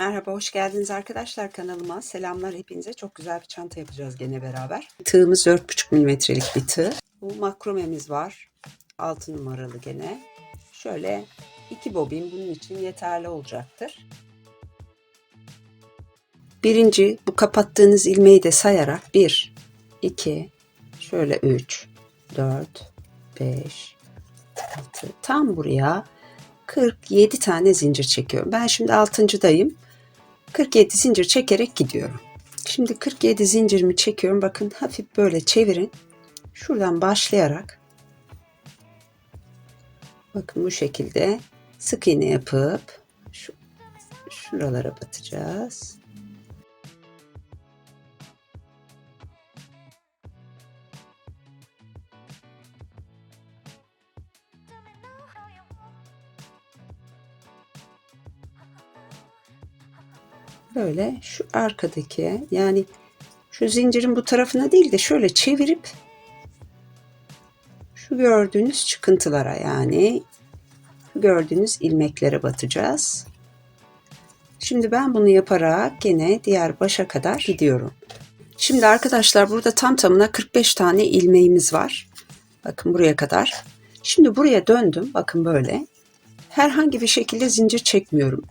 Merhaba, hoş geldiniz arkadaşlar kanalıma. Selamlar hepinize. Çok güzel bir çanta yapacağız gene beraber. Tığımız 4,5 milimetrelik bir tığ. Bu makromemiz var. 6 numaralı gene. Şöyle iki bobin bunun için yeterli olacaktır. Birinci bu kapattığınız ilmeği de sayarak 1, 2, şöyle 3, 4, 5, 6 tam buraya 47 tane zincir çekiyorum. Ben şimdi 6.dayım. 47 zincir çekerek gidiyorum. Şimdi 47 zincirimi çekiyorum. Bakın hafif böyle çevirin. Şuradan başlayarak bakın bu şekilde sık iğne yapıp şu, şuralara batacağız. Böyle şu arkadaki yani şu zincirin bu tarafına değil de şöyle çevirip şu gördüğünüz çıkıntılara yani gördüğünüz ilmeklere batacağız. Şimdi ben bunu yaparak gene diğer başa kadar gidiyorum. Şimdi arkadaşlar burada tam tamına 45 tane ilmeğimiz var. Bakın buraya kadar. Şimdi buraya döndüm. Bakın böyle. Herhangi bir şekilde zincir çekmiyorum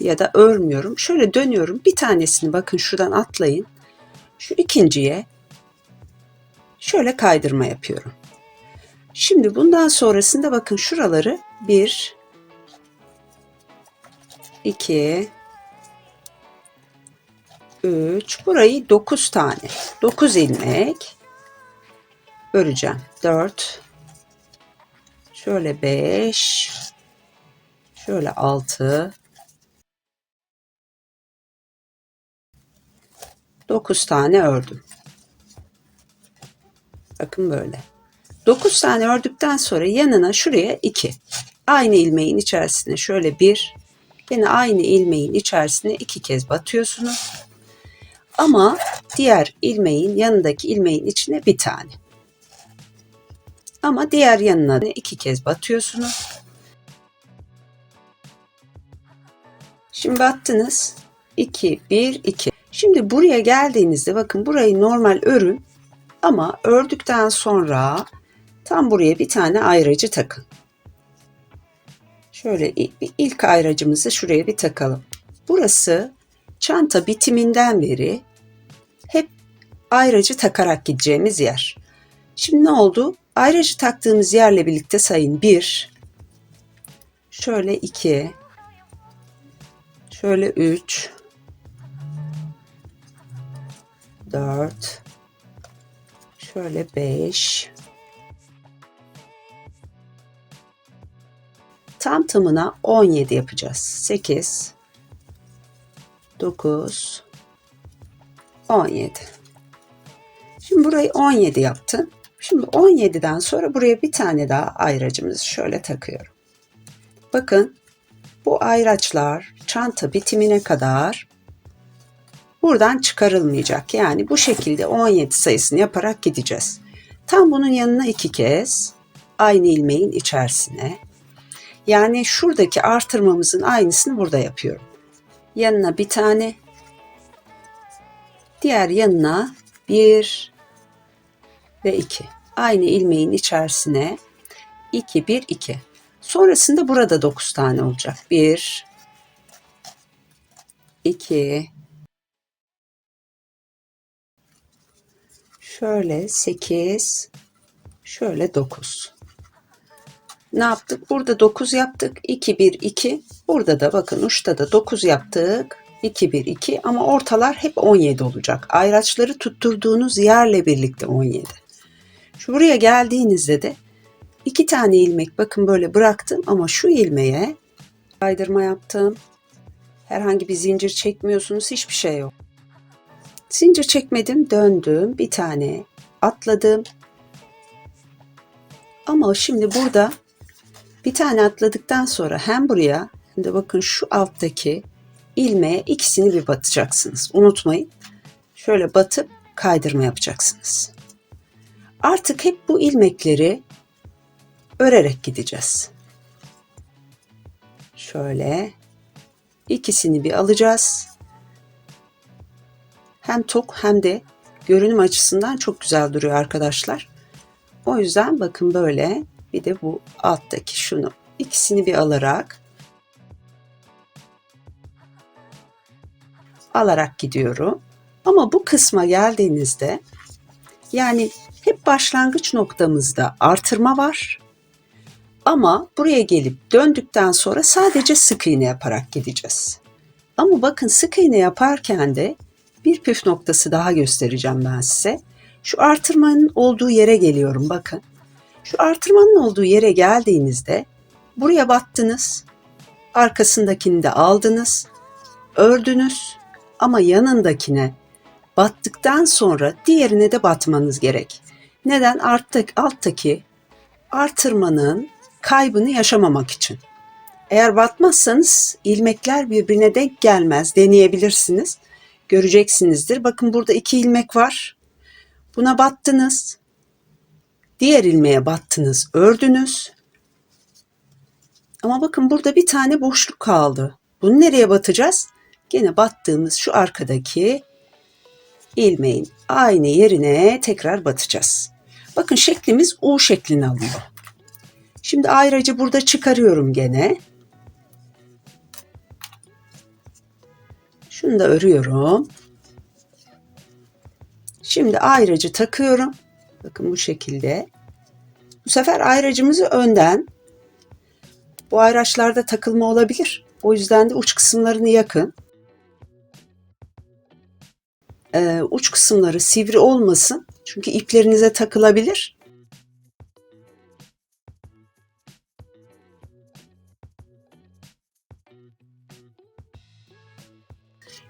ya da örmüyorum. Şöyle dönüyorum. Bir tanesini bakın şuradan atlayın. Şu ikinciye şöyle kaydırma yapıyorum. Şimdi bundan sonrasında bakın şuraları 1 2 3 burayı 9 tane 9 ilmek öreceğim. 4 şöyle 5 şöyle 6 9 tane ördüm. Bakın böyle. 9 tane ördükten sonra yanına şuraya 2. Aynı ilmeğin içerisine şöyle bir, yine aynı ilmeğin içerisine iki kez batıyorsunuz. Ama diğer ilmeğin yanındaki ilmeğin içine bir tane. Ama diğer yanına da iki kez batıyorsunuz. Şimdi battınız. 2, 1, 2. Şimdi buraya geldiğinizde bakın burayı normal örün ama ördükten sonra tam buraya bir tane ayracı takın. Şöyle ilk ayracımızı şuraya bir takalım. Burası çanta bitiminden beri hep ayracı takarak gideceğimiz yer. Şimdi ne oldu? Ayracı taktığımız yerle birlikte sayın 1, şöyle 2, şöyle 3, 4 şöyle 5 tam tamına 17 yapacağız. 8 9 17 şimdi burayı 17 yaptım. Şimdi 17'den sonra buraya bir tane daha ayracımızı şöyle takıyorum. Bakın bu ayraçlar çanta bitimine kadar buradan çıkarılmayacak. Yani bu şekilde 17 sayısını yaparak gideceğiz. Tam bunun yanına iki kez aynı ilmeğin içerisine. Yani şuradaki artırmamızın aynısını burada yapıyorum. Yanına bir tane, diğer yanına bir ve iki. Aynı ilmeğin içerisine 2 1 2. Sonrasında burada 9 tane olacak. 1 2 Şöyle 8, şöyle 9. Ne yaptık? Burada 9 yaptık. 2, 1, 2. Burada da bakın uçta da 9 yaptık. 2, 1, 2 ama ortalar hep 17 olacak. Ayraçları tutturduğunuz yerle birlikte 17. Şu buraya geldiğinizde de iki tane ilmek bakın böyle bıraktım ama şu ilmeğe kaydırma yaptım. Herhangi bir zincir çekmiyorsunuz hiçbir şey yok. Zincir çekmedim, döndüm, bir tane atladım. Ama şimdi burada bir tane atladıktan sonra hem buraya hem de bakın şu alttaki ilmeğe ikisini bir batacaksınız. Unutmayın. Şöyle batıp kaydırma yapacaksınız. Artık hep bu ilmekleri örerek gideceğiz. Şöyle İkisini bir alacağız. Hem tok hem de görünüm açısından çok güzel duruyor arkadaşlar. O yüzden bakın böyle bir de bu alttaki şunu ikisini bir alarak alarak gidiyorum. Ama bu kısma geldiğinizde yani hep başlangıç noktamızda artırma var. Ama buraya gelip döndükten sonra sadece sık iğne yaparak gideceğiz. Ama bakın sık iğne yaparken de bir püf noktası daha göstereceğim ben size. Şu artırmanın olduğu yere geliyorum bakın. Şu artırmanın olduğu yere geldiğinizde buraya battınız. Arkasındakini de aldınız. Ördünüz ama yanındakine battıktan sonra diğerine de batmanız gerek. Neden? Arttaki, alttaki artırmanın kaybını yaşamamak için. Eğer batmazsanız ilmekler birbirine denk gelmez. Deneyebilirsiniz. Göreceksinizdir. Bakın burada iki ilmek var. Buna battınız. Diğer ilmeğe battınız, ördünüz. Ama bakın burada bir tane boşluk kaldı. Bunu nereye batacağız? Gene battığımız şu arkadaki ilmeğin aynı yerine tekrar batacağız. Bakın şeklimiz U şeklini alıyor. Şimdi ayracı burada çıkarıyorum gene. Şunu da örüyorum. Şimdi ayracı takıyorum. Bakın bu şekilde. Bu sefer ayracımızı önden bu ayraçlarda takılma olabilir. O yüzden de uç kısımlarını yakın. Ee, uç kısımları sivri olmasın. Çünkü iplerinize takılabilir.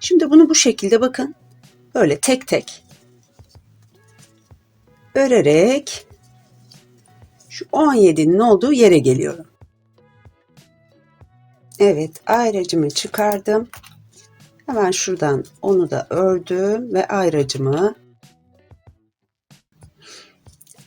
Şimdi bunu bu şekilde bakın. Böyle tek tek örerek şu 17'nin olduğu yere geliyorum. Evet ayracımı çıkardım. Hemen şuradan onu da ördüm ve ayracımı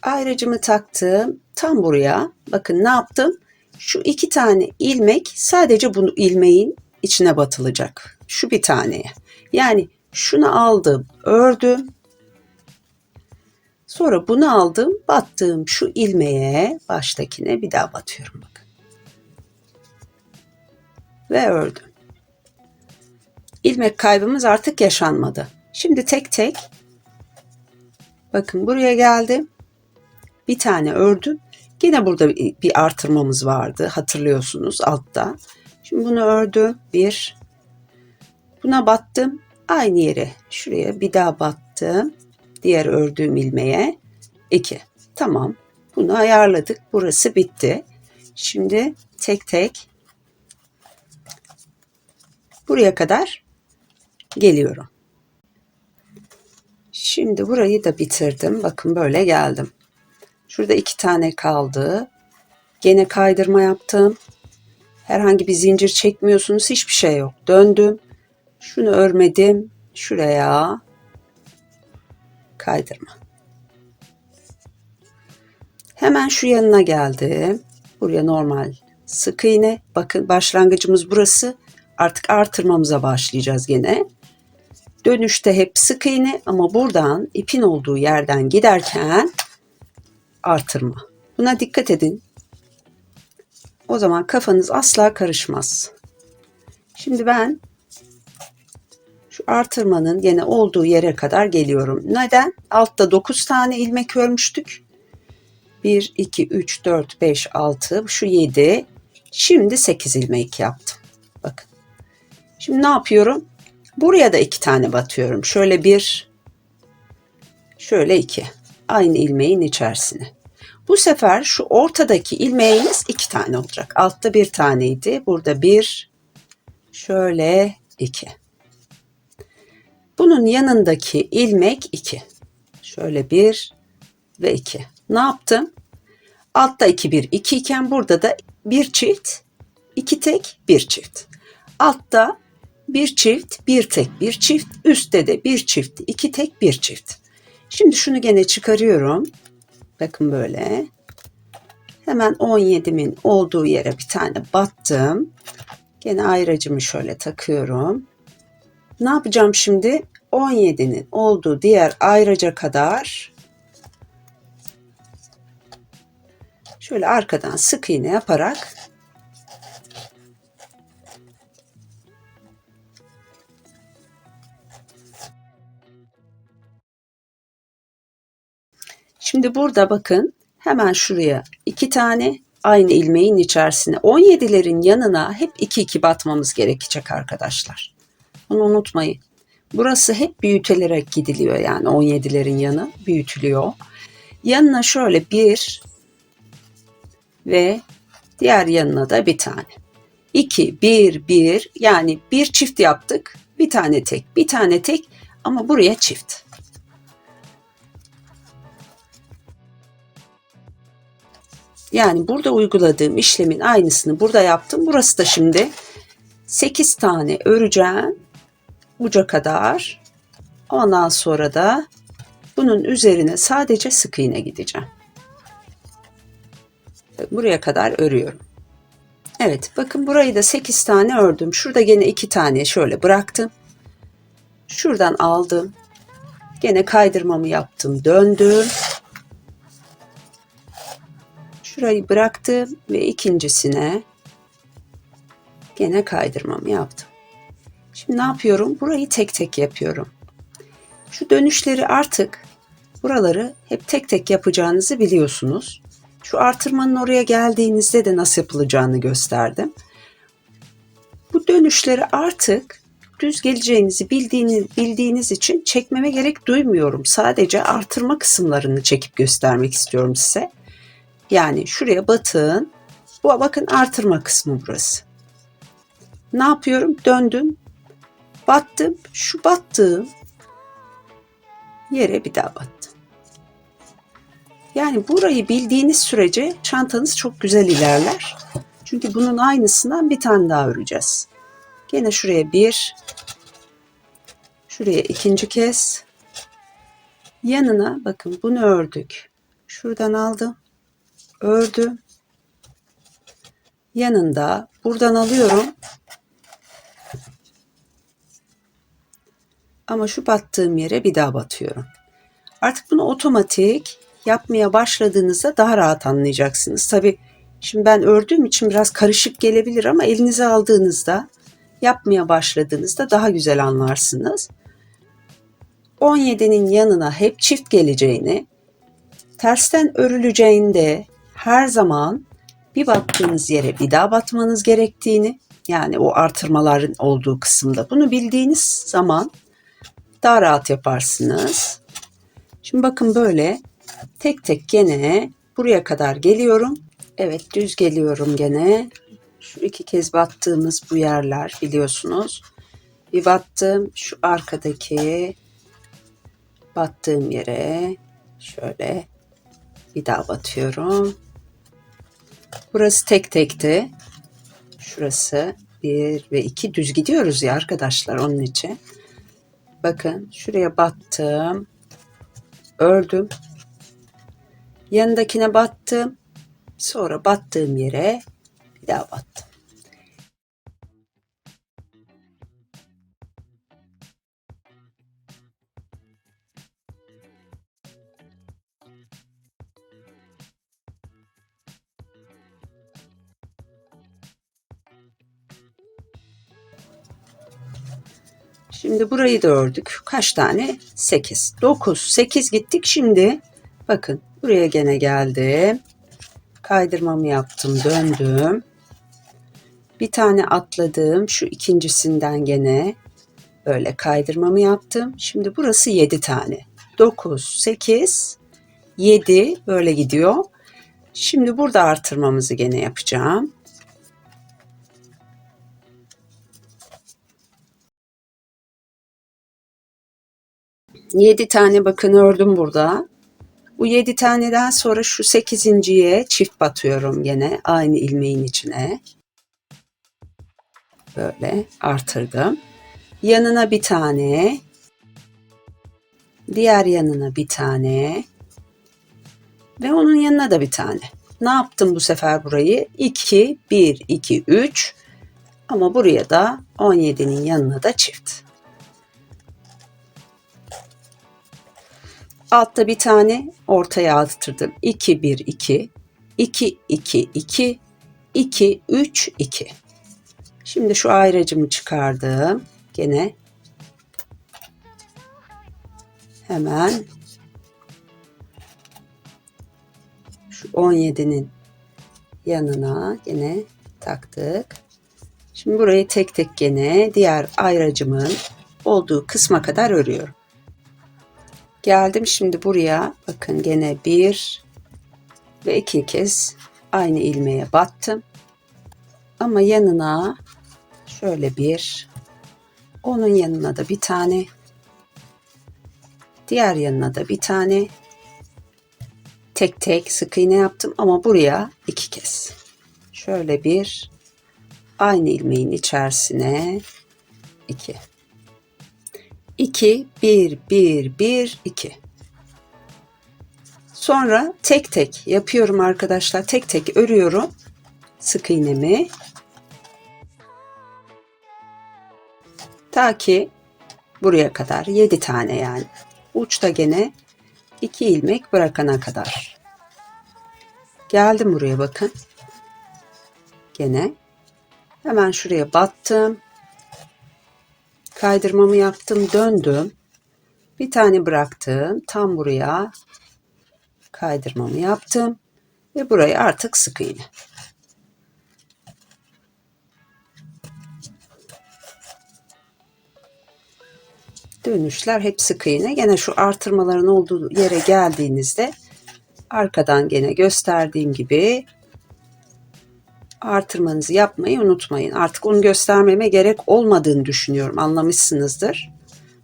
ayracımı taktım. Tam buraya bakın ne yaptım? Şu iki tane ilmek sadece bu ilmeğin içine batılacak. Şu bir taneye. Yani şunu aldım, ördüm. Sonra bunu aldım, battığım şu ilmeğe, baştakine bir daha batıyorum bakın. Ve ördüm. İlmek kaybımız artık yaşanmadı. Şimdi tek tek bakın buraya geldim. Bir tane ördüm. Yine burada bir artırmamız vardı hatırlıyorsunuz altta. Şimdi bunu ördüm. Bir. Buna battım. Aynı yere şuraya bir daha battım. Diğer ördüğüm ilmeğe. iki. Tamam. Bunu ayarladık. Burası bitti. Şimdi tek tek buraya kadar geliyorum. Şimdi burayı da bitirdim. Bakın böyle geldim. Şurada iki tane kaldı. Gene kaydırma yaptım. Herhangi bir zincir çekmiyorsunuz. Hiçbir şey yok. Döndüm. Şunu örmedim. Şuraya kaydırma. Hemen şu yanına geldim. Buraya normal sık iğne. Bakın başlangıcımız burası. Artık artırmamıza başlayacağız gene. Dönüşte hep sık iğne ama buradan ipin olduğu yerden giderken artırma. Buna dikkat edin. O zaman kafanız asla karışmaz. Şimdi ben artırmanın yine olduğu yere kadar geliyorum. Neden? Altta 9 tane ilmek örmüştük. 1, 2, 3, 4, 5, 6, şu 7. Şimdi 8 ilmek yaptım. Bakın. Şimdi ne yapıyorum? Buraya da 2 tane batıyorum. Şöyle bir, şöyle 2. Aynı ilmeğin içerisine. Bu sefer şu ortadaki ilmeğimiz iki tane olacak. Altta bir taneydi. Burada bir, şöyle iki. Bunun yanındaki ilmek iki. Şöyle bir ve iki. Ne yaptım? Altta iki bir iki iken burada da bir çift, iki tek, bir çift. Altta bir çift, bir tek, bir çift. Üstte de bir çift, iki tek, bir çift. Şimdi şunu gene çıkarıyorum. Bakın böyle. Hemen 17'min olduğu yere bir tane battım. Gene ayracımı şöyle takıyorum. Ne yapacağım şimdi? 17'nin olduğu diğer ayraca kadar şöyle arkadan sık iğne yaparak Şimdi burada bakın hemen şuraya iki tane aynı ilmeğin içerisine 17'lerin yanına hep 2 2 batmamız gerekecek arkadaşlar. Bunu unutmayın. Burası hep büyütülerek gidiliyor yani 17'lerin yanı büyütülüyor. Yanına şöyle bir ve diğer yanına da bir tane. 2 1 1 yani bir çift yaptık. Bir tane tek, bir tane tek ama buraya çift. Yani burada uyguladığım işlemin aynısını burada yaptım. Burası da şimdi 8 tane öreceğim uca kadar. Ondan sonra da bunun üzerine sadece sık iğne gideceğim. Buraya kadar örüyorum. Evet bakın burayı da 8 tane ördüm. Şurada gene 2 tane şöyle bıraktım. Şuradan aldım. Gene kaydırmamı yaptım. Döndüm. Şurayı bıraktım ve ikincisine gene kaydırmamı yaptım. Şimdi ne yapıyorum? Burayı tek tek yapıyorum. Şu dönüşleri artık buraları hep tek tek yapacağınızı biliyorsunuz. Şu artırmanın oraya geldiğinizde de nasıl yapılacağını gösterdim. Bu dönüşleri artık düz geleceğinizi bildiğiniz, bildiğiniz için çekmeme gerek duymuyorum. Sadece artırma kısımlarını çekip göstermek istiyorum size. Yani şuraya batın. Bu bakın artırma kısmı burası. Ne yapıyorum? Döndüm. Battım. Şu battığım yere bir daha battım. Yani burayı bildiğiniz sürece çantanız çok güzel ilerler. Çünkü bunun aynısından bir tane daha öreceğiz. Gene şuraya bir, şuraya ikinci kez, yanına bakın bunu ördük. Şuradan aldım ördüm. Yanında buradan alıyorum. Ama şu battığım yere bir daha batıyorum. Artık bunu otomatik yapmaya başladığınızda daha rahat anlayacaksınız. Tabi şimdi ben ördüğüm için biraz karışık gelebilir ama elinize aldığınızda yapmaya başladığınızda daha güzel anlarsınız. 17'nin yanına hep çift geleceğini, tersten örüleceğinde her zaman bir battığınız yere bir daha batmanız gerektiğini yani o artırmaların olduğu kısımda bunu bildiğiniz zaman daha rahat yaparsınız. Şimdi bakın böyle tek tek gene buraya kadar geliyorum. Evet düz geliyorum gene. Şu iki kez battığımız bu yerler biliyorsunuz. Bir battım şu arkadaki battığım yere şöyle bir daha batıyorum. Burası tek tekti. Şurası bir ve iki düz gidiyoruz ya arkadaşlar onun için. Bakın şuraya battım. Ördüm. Yanındakine battım. Sonra battığım yere bir daha battım. Şimdi burayı da ördük. Kaç tane? 8. 9. 8 gittik. Şimdi bakın buraya gene geldim. Kaydırmamı yaptım. Döndüm. Bir tane atladım. Şu ikincisinden gene böyle kaydırmamı yaptım. Şimdi burası 7 tane. 9, 8, 7 böyle gidiyor. Şimdi burada artırmamızı gene yapacağım. 7 tane bakın ördüm burada. Bu 7 taneden sonra şu 8.ye çift batıyorum gene aynı ilmeğin içine. Böyle artırdım. Yanına bir tane. Diğer yanına bir tane. Ve onun yanına da bir tane. Ne yaptım bu sefer burayı? 2, 1, 2, 3. Ama buraya da 17'nin yanına da çift. Altta bir tane ortaya attırdım. 2 1 2 2 2 2 2 3 2. Şimdi şu ayracımı çıkardım. Gene hemen şu 17'nin yanına gene taktık. Şimdi burayı tek tek gene diğer ayracımın olduğu kısma kadar örüyorum. Geldim şimdi buraya. Bakın gene bir ve iki kez aynı ilmeğe battım. Ama yanına şöyle bir, onun yanına da bir tane, diğer yanına da bir tane tek tek sık iğne yaptım ama buraya iki kez. Şöyle bir, aynı ilmeğin içerisine iki. 2 1 1 1 2. Sonra tek tek yapıyorum arkadaşlar. Tek tek örüyorum sık iğnemi. Ta ki buraya kadar 7 tane yani. Uçta gene 2 ilmek bırakana kadar. Geldim buraya bakın. Gene hemen şuraya battım kaydırmamı yaptım döndüm. Bir tane bıraktım tam buraya kaydırmamı yaptım ve burayı artık sık iğne. Dönüşler hep sık iğne. Gene şu artırmaların olduğu yere geldiğinizde arkadan gene gösterdiğim gibi artırmanızı yapmayı unutmayın. Artık onu göstermeme gerek olmadığını düşünüyorum. Anlamışsınızdır.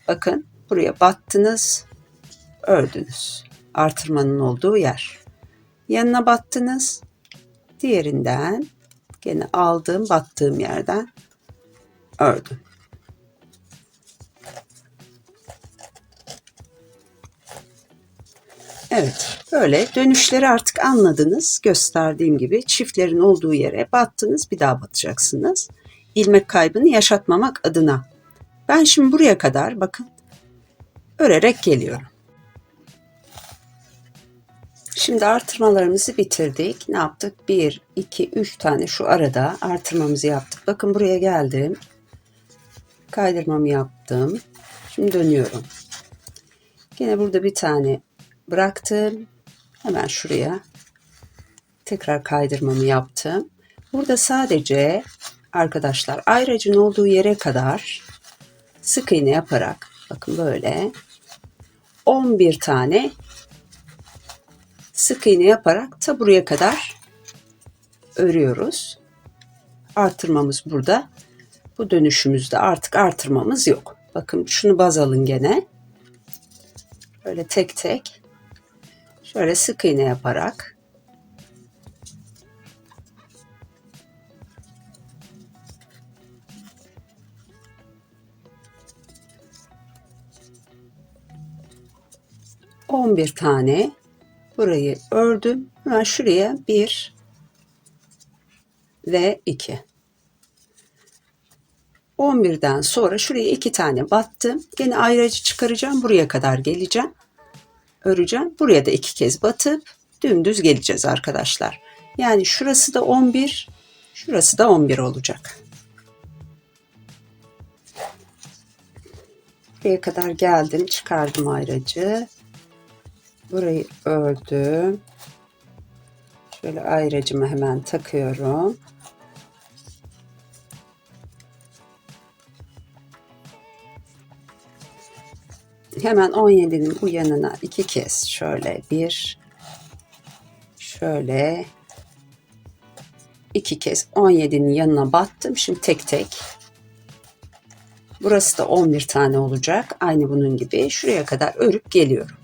Bakın buraya battınız, ördünüz. Artırmanın olduğu yer. Yanına battınız. Diğerinden gene aldığım battığım yerden ördüm. Evet, böyle dönüşleri artık anladınız. Gösterdiğim gibi çiftlerin olduğu yere battınız, bir daha batacaksınız. İlmek kaybını yaşatmamak adına. Ben şimdi buraya kadar bakın örerek geliyorum. Şimdi artırmalarımızı bitirdik. Ne yaptık? 1, 2, 3 tane şu arada artırmamızı yaptık. Bakın buraya geldim. Kaydırmamı yaptım. Şimdi dönüyorum. Yine burada bir tane bıraktım. Hemen şuraya tekrar kaydırmamı yaptım. Burada sadece arkadaşlar ayracın olduğu yere kadar sık iğne yaparak bakın böyle 11 tane sık iğne yaparak ta buraya kadar örüyoruz. Artırmamız burada. Bu dönüşümüzde artık artırmamız yok. Bakın şunu baz alın gene. Böyle tek tek Şöyle sık iğne yaparak on bir tane burayı ördüm. Hemen şuraya bir ve iki. 11'den sonra şuraya iki tane battım. Gene ayracı çıkaracağım. Buraya kadar geleceğim öreceğim. Buraya da iki kez batıp dümdüz geleceğiz arkadaşlar. Yani şurası da 11, şurası da 11 olacak. Buraya kadar geldim, çıkardım ayracı. Burayı ördüm. Şöyle ayracımı hemen takıyorum. Hemen 17'nin bu yanına iki kez şöyle bir şöyle iki kez 17'nin yanına battım. Şimdi tek tek burası da 11 tane olacak. Aynı bunun gibi şuraya kadar örüp geliyorum.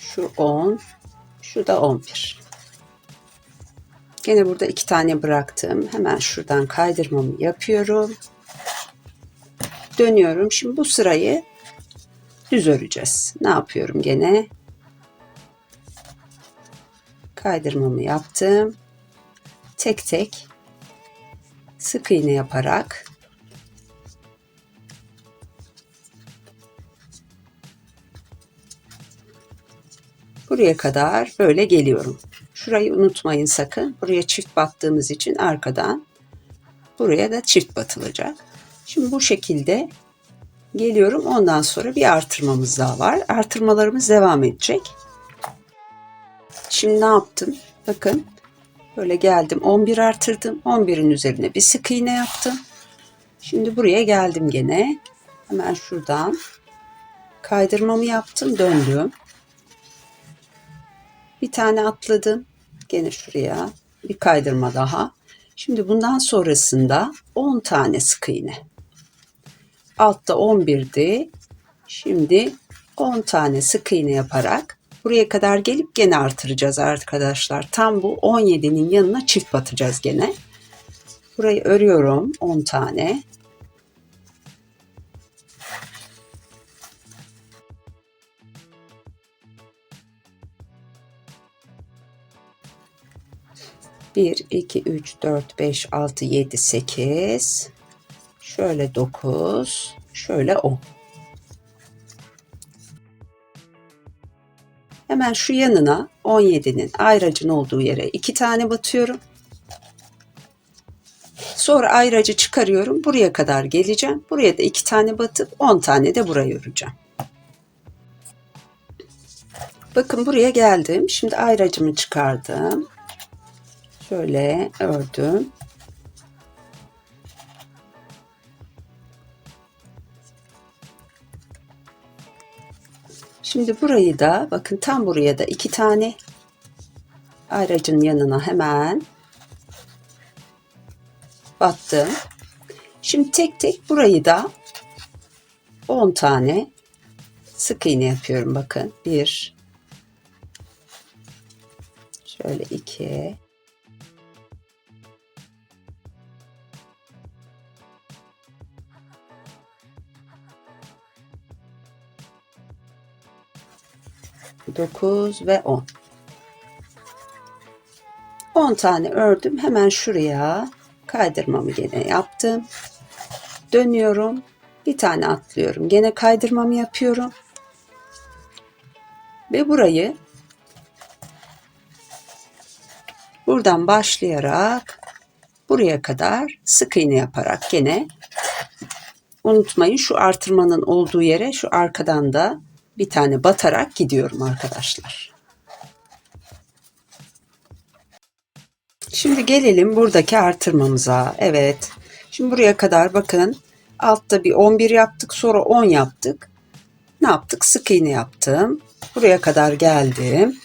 Şu 10 şu da 11. Gene burada iki tane bıraktım. Hemen şuradan kaydırmamı yapıyorum dönüyorum. Şimdi bu sırayı düz öreceğiz. Ne yapıyorum gene? Kaydırmamı yaptım. tek tek sık iğne yaparak buraya kadar böyle geliyorum. Şurayı unutmayın sakın. Buraya çift battığımız için arkadan buraya da çift batılacak. Şimdi bu şekilde geliyorum. Ondan sonra bir artırmamız daha var. Artırmalarımız devam edecek. Şimdi ne yaptım? Bakın böyle geldim 11 artırdım. 11'in üzerine bir sık iğne yaptım. Şimdi buraya geldim gene. Hemen şuradan kaydırmamı yaptım döndüm. Bir tane atladım. Gene şuraya bir kaydırma daha. Şimdi bundan sonrasında 10 tane sık iğne. Altta 11'di. Şimdi 10 tane sık iğne yaparak buraya kadar gelip gene artıracağız arkadaşlar. Tam bu 17'nin yanına çift batacağız gene. Burayı örüyorum 10 tane. Bir, iki, üç, dört, beş, altı, yedi, sekiz. Şöyle dokuz. Şöyle on. Hemen şu yanına 17'nin ayracın olduğu yere iki tane batıyorum. Sonra ayracı çıkarıyorum. Buraya kadar geleceğim. Buraya da iki tane batıp 10 tane de buraya öreceğim. Bakın buraya geldim. Şimdi ayracımı çıkardım. Şöyle ördüm. Şimdi burayı da bakın tam buraya da iki tane ayracın yanına hemen battım. Şimdi tek tek burayı da 10 tane sık iğne yapıyorum bakın. 1 Şöyle 2 9 ve 10. 10 tane ördüm. Hemen şuraya kaydırmamı gene yaptım. Dönüyorum. Bir tane atlıyorum. Gene kaydırmamı yapıyorum. Ve burayı buradan başlayarak buraya kadar sık iğne yaparak gene unutmayın şu artırmanın olduğu yere şu arkadan da bir tane batarak gidiyorum arkadaşlar. Şimdi gelelim buradaki artırmamıza. Evet. Şimdi buraya kadar bakın altta bir 11 yaptık sonra 10 yaptık. Ne yaptık? Sık iğne yaptım. Buraya kadar geldim.